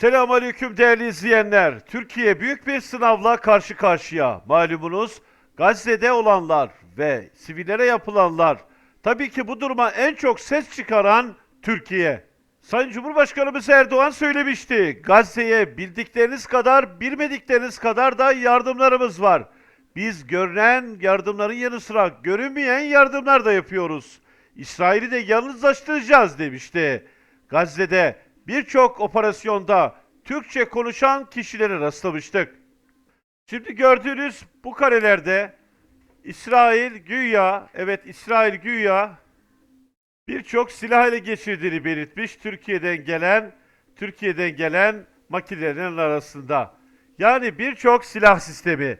Selamünaleyküm değerli izleyenler. Türkiye büyük bir sınavla karşı karşıya. Malumunuz Gazze'de olanlar ve sivillere yapılanlar. Tabii ki bu duruma en çok ses çıkaran Türkiye. Sayın Cumhurbaşkanımız Erdoğan söylemişti. Gazze'ye bildikleriniz kadar, bilmedikleriniz kadar da yardımlarımız var. Biz görünen yardımların yanı sıra görünmeyen yardımlar da yapıyoruz. İsrail'i de yalnızlaştıracağız demişti. Gazze'de birçok operasyonda Türkçe konuşan kişilere rastlamıştık. Şimdi gördüğünüz bu karelerde İsrail güya, evet İsrail güya birçok silah ele geçirdiğini belirtmiş Türkiye'den gelen Türkiye'den gelen makinelerin arasında. Yani birçok silah sistemi.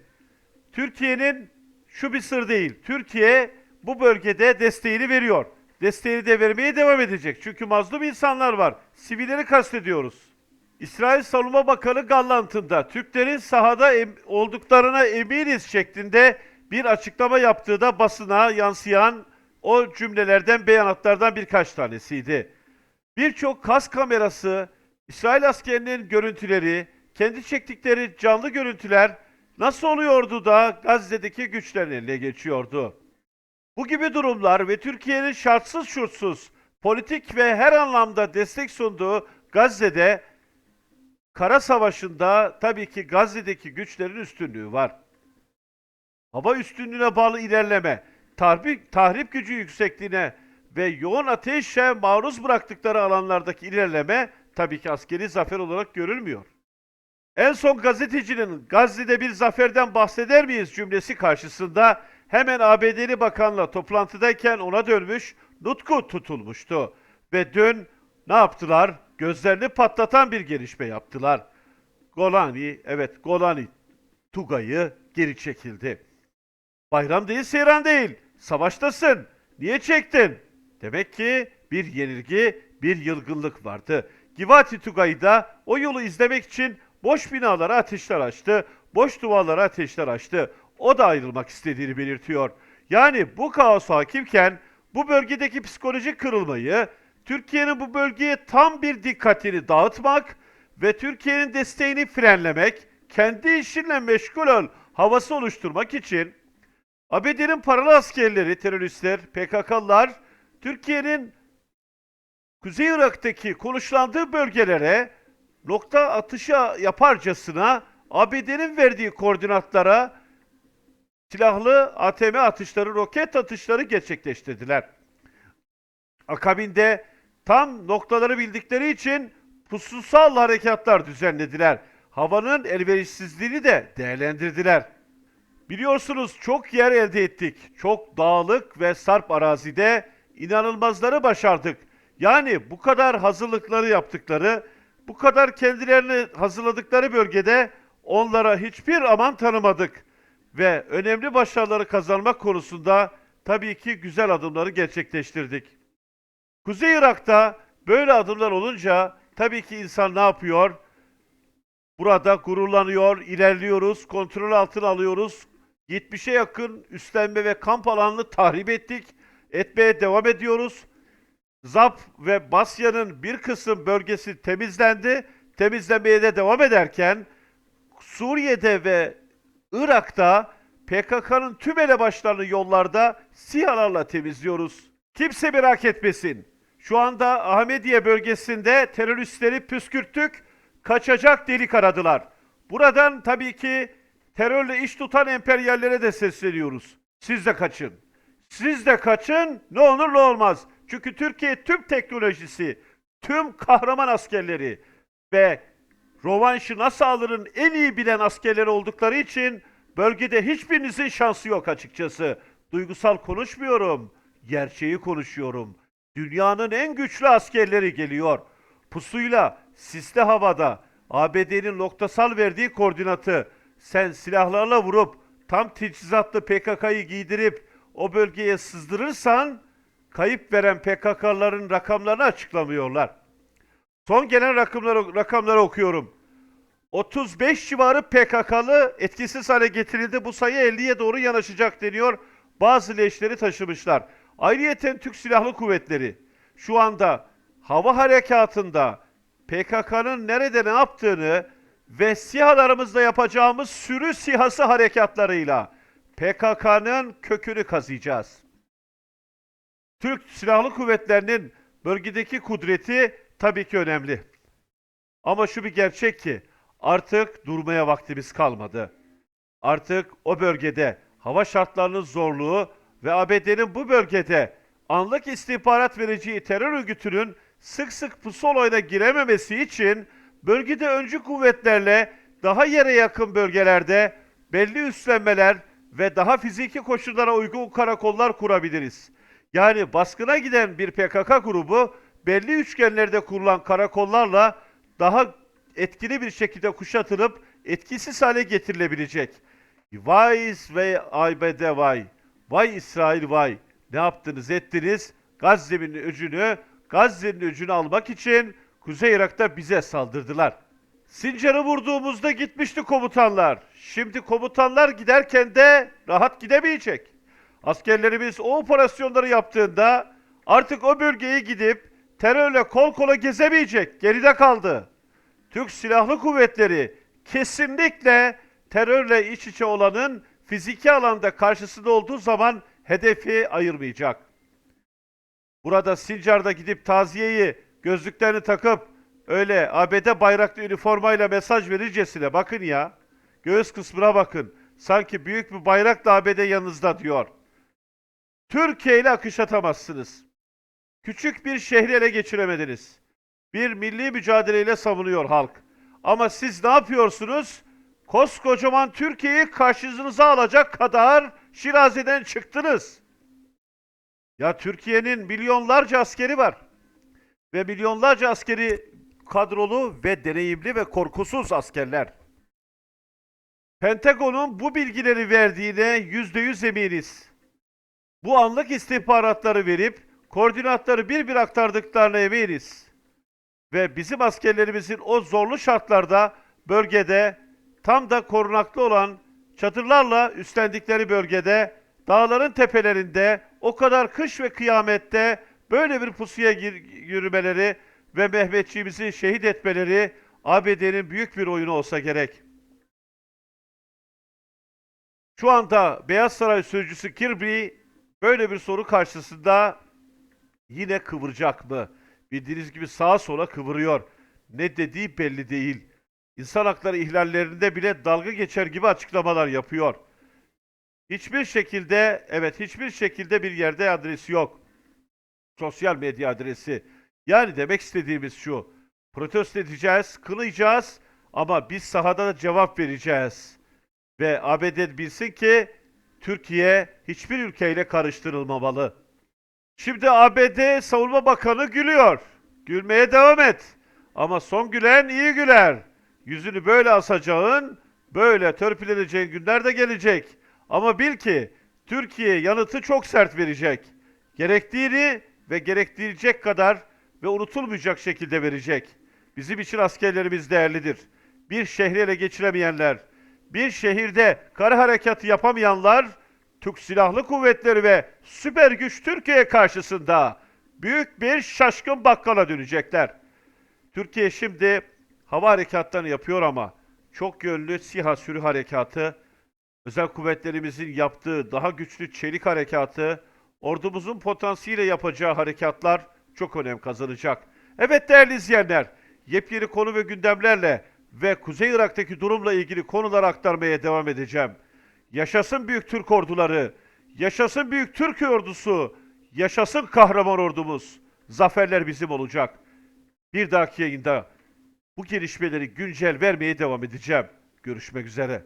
Türkiye'nin şu bir sır değil. Türkiye bu bölgede desteğini veriyor. Desteğini de vermeye devam edecek. Çünkü mazlum insanlar var. Sivilleri kastediyoruz. İsrail Savunma Bakanı Gallant'ında Türklerin sahada em- olduklarına eminiz şeklinde bir açıklama yaptığı da basına yansıyan o cümlelerden, beyanatlardan birkaç tanesiydi. Birçok kas kamerası, İsrail askerinin görüntüleri, kendi çektikleri canlı görüntüler nasıl oluyordu da Gazze'deki güçlerin eline geçiyordu? Bu gibi durumlar ve Türkiye'nin şartsız şurtsuz politik ve her anlamda destek sunduğu Gazze'de kara savaşında tabii ki Gazze'deki güçlerin üstünlüğü var. Hava üstünlüğüne bağlı ilerleme, tahrip, tahrip gücü yüksekliğine ve yoğun ateşe maruz bıraktıkları alanlardaki ilerleme tabii ki askeri zafer olarak görülmüyor. En son gazetecinin Gazze'de bir zaferden bahseder miyiz cümlesi karşısında hemen ABD'li bakanla toplantıdayken ona dönmüş, nutku tutulmuştu. Ve dün ne yaptılar? Gözlerini patlatan bir gelişme yaptılar. Golani, evet Golani Tugay'ı geri çekildi. Bayram değil, seyran değil. Savaştasın. Niye çektin? Demek ki bir yenilgi, bir yılgınlık vardı. Givati Tugay da o yolu izlemek için boş binalara ateşler açtı, boş duvarlara ateşler açtı. O da ayrılmak istediğini belirtiyor. Yani bu kaos hakimken bu bölgedeki psikolojik kırılmayı, Türkiye'nin bu bölgeye tam bir dikkatini dağıtmak ve Türkiye'nin desteğini frenlemek, kendi işinle meşgul ol havası oluşturmak için ABD'nin paralı askerleri, teröristler, PKK'lılar Türkiye'nin Kuzey Irak'taki konuşlandığı bölgelere nokta atışı yaparcasına ABD'nin verdiği koordinatlara silahlı ATM atışları, roket atışları gerçekleştirdiler. Akabinde tam noktaları bildikleri için pususal harekatlar düzenlediler. Havanın elverişsizliğini de değerlendirdiler. Biliyorsunuz çok yer elde ettik. Çok dağlık ve sarp arazide inanılmazları başardık. Yani bu kadar hazırlıkları yaptıkları, bu kadar kendilerini hazırladıkları bölgede onlara hiçbir aman tanımadık. Ve önemli başarıları kazanmak konusunda tabii ki güzel adımları gerçekleştirdik. Kuzey Irak'ta böyle adımlar olunca tabii ki insan ne yapıyor? Burada gururlanıyor, ilerliyoruz, kontrol altına alıyoruz. 70'e yakın üstlenme ve kamp alanını tahrip ettik. Etmeye devam ediyoruz. Zap ve Basya'nın bir kısım bölgesi temizlendi. Temizlemeye de devam ederken Suriye'de ve Irak'ta PKK'nın tüm elebaşlarını yollarda SİHA'larla temizliyoruz. Kimse merak etmesin. Şu anda Ahmediye bölgesinde teröristleri püskürttük, kaçacak delik aradılar. Buradan tabii ki terörle iş tutan emperyallere de sesleniyoruz. Siz de kaçın. Siz de kaçın, ne olur ne olmaz. Çünkü Türkiye tüm teknolojisi, tüm kahraman askerleri ve rovanşı nasıl alırın en iyi bilen askerleri oldukları için bölgede hiçbirinizin şansı yok açıkçası. Duygusal konuşmuyorum, gerçeği konuşuyorum. Dünyanın en güçlü askerleri geliyor. Pusuyla, sisli havada, ABD'nin noktasal verdiği koordinatı sen silahlarla vurup tam teçhizatlı PKK'yı giydirip o bölgeye sızdırırsan kayıp veren PKK'ların rakamlarını açıklamıyorlar. Son gelen rakamları, rakamları okuyorum. 35 civarı PKK'lı etkisiz hale getirildi. Bu sayı 50'ye doğru yanaşacak deniyor. Bazı leşleri taşımışlar. Ayrıyeten Türk Silahlı Kuvvetleri şu anda hava harekatında PKK'nın nerede ne yaptığını ve SİHA'larımızla yapacağımız sürü SİHA'sı harekatlarıyla PKK'nın kökünü kazıyacağız. Türk Silahlı Kuvvetleri'nin bölgedeki kudreti tabii ki önemli. Ama şu bir gerçek ki artık durmaya vaktimiz kalmadı. Artık o bölgede hava şartlarının zorluğu ve ABD'nin bu bölgede anlık istihbarat vereceği terör örgütünün sık sık pusulayla girememesi için bölgede öncü kuvvetlerle daha yere yakın bölgelerde belli üstlenmeler ve daha fiziki koşullara uygun karakollar kurabiliriz. Yani baskına giden bir PKK grubu belli üçgenlerde kurulan karakollarla daha etkili bir şekilde kuşatılıp etkisiz hale getirilebilecek. Vay ve ABD vay. Vay İsrail vay. Ne yaptınız ettiniz? Gazze'nin öcünü, Gazze'nin öcünü almak için Kuzey Irak'ta bize saldırdılar. Sincar'ı vurduğumuzda gitmişti komutanlar. Şimdi komutanlar giderken de rahat gidemeyecek. Askerlerimiz o operasyonları yaptığında artık o bölgeye gidip terörle kol kola gezemeyecek. Geride kaldı. Türk Silahlı Kuvvetleri kesinlikle terörle iç içe olanın fiziki alanda karşısında olduğu zaman hedefi ayırmayacak. Burada Sincar'da gidip taziyeyi gözlüklerini takıp öyle ABD bayraklı üniformayla mesaj verircesine bakın ya. Göğüs kısmına bakın. Sanki büyük bir bayrakla ABD yanınızda diyor. Türkiye ile akış atamazsınız. Küçük bir şehri ele geçiremediniz. Bir milli mücadeleyle savunuyor halk. Ama siz ne yapıyorsunuz? Koskocaman Türkiye'yi karşınıza alacak kadar Şiraze'den çıktınız. Ya Türkiye'nin milyonlarca askeri var. Ve milyonlarca askeri kadrolu ve deneyimli ve korkusuz askerler. Pentagon'un bu bilgileri verdiğine yüzde yüz eminiz. Bu anlık istihbaratları verip koordinatları bir bir aktardıklarına eminiz. Ve bizim askerlerimizin o zorlu şartlarda bölgede tam da korunaklı olan çadırlarla üstlendikleri bölgede dağların tepelerinde o kadar kış ve kıyamette böyle bir pusuya yürümeleri ve Mehmetçiğimizi şehit etmeleri ABD'nin büyük bir oyunu olsa gerek. Şu anda Beyaz Saray Sözcüsü Kirby böyle bir soru karşısında yine kıvıracak mı? Bildiğiniz gibi sağa sola kıvırıyor. Ne dediği belli değil. İnsan hakları ihlallerinde bile dalga geçer gibi açıklamalar yapıyor. Hiçbir şekilde, evet hiçbir şekilde bir yerde adresi yok. Sosyal medya adresi. Yani demek istediğimiz şu. Protesto edeceğiz, kınayacağız ama biz sahada da cevap vereceğiz. Ve ABD bilsin ki Türkiye hiçbir ülkeyle karıştırılmamalı. Şimdi ABD Savunma Bakanı gülüyor. Gülmeye devam et. Ama son gülen iyi güler. Yüzünü böyle asacağın, böyle törpüleneceğin günler de gelecek. Ama bil ki Türkiye yanıtı çok sert verecek. Gerektiğini ve gerektirecek kadar ve unutulmayacak şekilde verecek. Bizim için askerlerimiz değerlidir. Bir şehri geçiremeyenler, bir şehirde kara harekatı yapamayanlar, Türk Silahlı Kuvvetleri ve süper güç Türkiye karşısında büyük bir şaşkın bakkala dönecekler. Türkiye şimdi hava harekatlarını yapıyor ama çok yönlü SİHA sürü harekatı, özel kuvvetlerimizin yaptığı daha güçlü çelik harekatı, ordumuzun potansiyeliyle yapacağı harekatlar çok önem kazanacak. Evet değerli izleyenler, yepyeni konu ve gündemlerle ve Kuzey Irak'taki durumla ilgili konular aktarmaya devam edeceğim. Yaşasın büyük Türk orduları, yaşasın büyük Türk ordusu, yaşasın kahraman ordumuz. Zaferler bizim olacak. Bir dahaki yayında bu gelişmeleri güncel vermeye devam edeceğim. Görüşmek üzere.